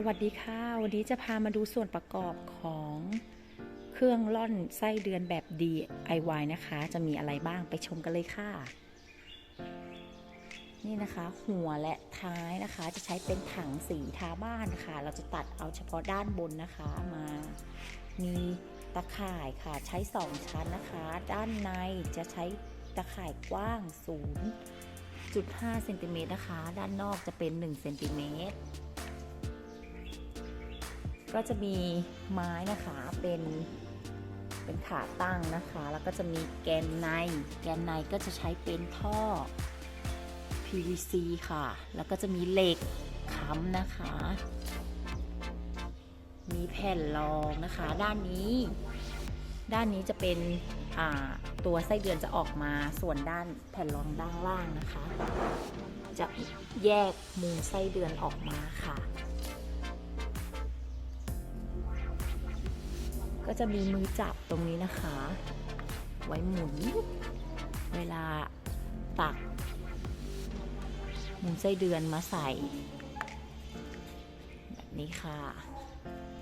สวัสดีค่ะ วันนี้จะพามาดูส่วนประกอบของเครื่องล่อนไส้เดือนแบบ DIY นะคะ จะมีอะไรบ้างไปชมกันเลยค่ะ นี่นะคะ หัวและท้ายนะคะ จะใช้เป็นถังสีทาบ้านค่ะเราจะตัดเอาเฉพาะด้านบนนะคะมา มีตะข่ายค่ะใช้2ชั้นนะคะ ด้านในจะใช้ตะข่ายกว้าง 0.5เซนติเมตรนะคะ ด้านนอกจะเป็น1เซนติเมตร ก็จะมีไม้นะคะเป็นเป็นขาตั้งนะคะ แล้วก็จะมีแกนใน แกนในก็จะใช้เป็นท่อ PVC ค่ะ แล้วก็จะมีเหล็กค้ำนะคะ มีแผ่นรองนะคะ ด้านนี้ ด้านนี้จะเป็นตัวไส้เดือนจะออกมาส่วนด้านแผ่นรองด้านล่างนะคะ จะแยกมุมไส้เดือนออกมาค่ะ ก็จะมีมือจับตรงนี้นะคะ ไว้หมุน เวลาตัก หมุนไส้เดือนมาใส่ แบบนี้ค่ะ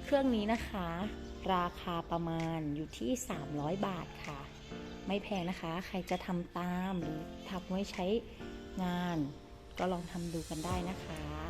เครื่องนี้นะคะ ราคาประมาณอยู่ที่ 300 บาทค่ะ ไม่แพงนะคะ ใครจะทำตามหรือทำไว้ใช้งาน ก็ลองทำดูกันได้นะคะ